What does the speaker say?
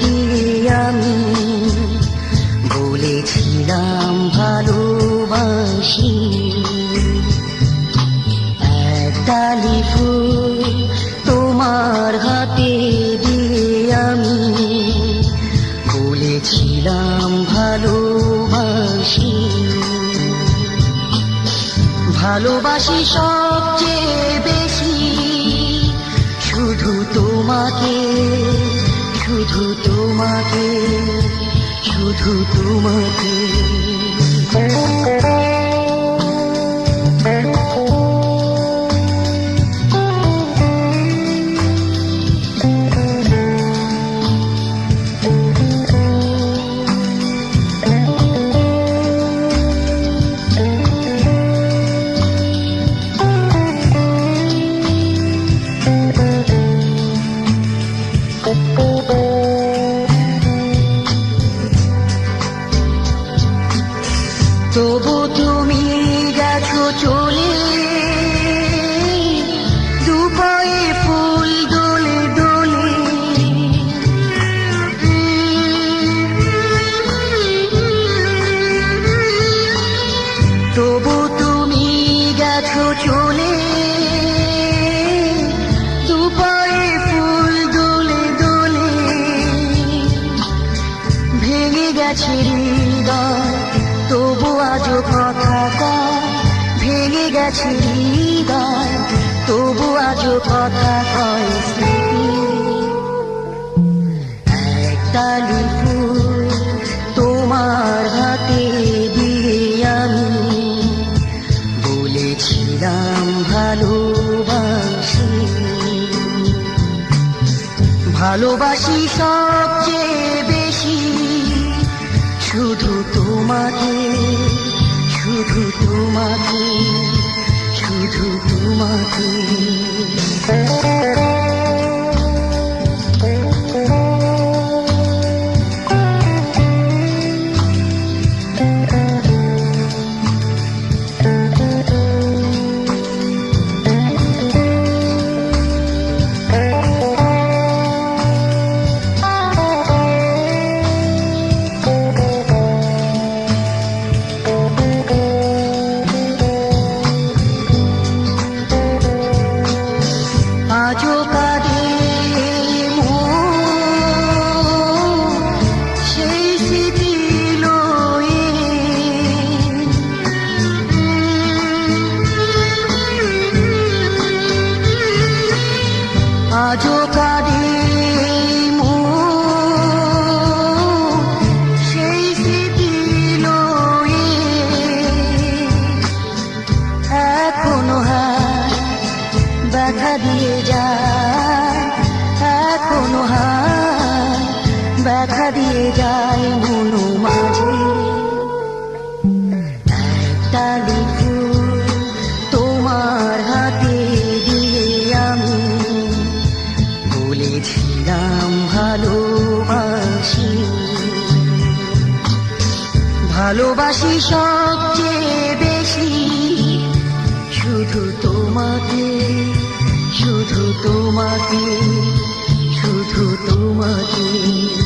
দিয়ে আমি বলেছিলাম ভালোবাসি। একডালি ফুল তোমার হাতে দিয়ে আমি বলেছিলাম ভালোবাসি। ভালোবাসি সবচেয়ে শুধু তোমাকে তবু তুমি গেছো চলে। দুপায়ে ফুল দোলে দোলে। তবু তুমি চলে। দুপায়ে ফুল দোলে দোলে। ভেঙে তবু আজও কথা কয় ভেঙে গেছে হৃদয়। তবু আজও কথা কয় স্মৃতি। একতালি তোমার হাতে দিয়ে আমি বলেছিলাম ভালোবাসি। ভালোবাসি সবচেয়ে শুধু তোমাকে শুধু তোমাকে শুধু তোমাকে। ব্যথা দিয়ে যায়, এখনও হায় দিয়ে যায় মনো মাঝে। তোমার হাতে দিয়ে আমি, বলেছিলাম ভালোবাসি। ভালোবাসি সবচেয়ে বেশি শুধু তোমাকে শুধু তোমাকে।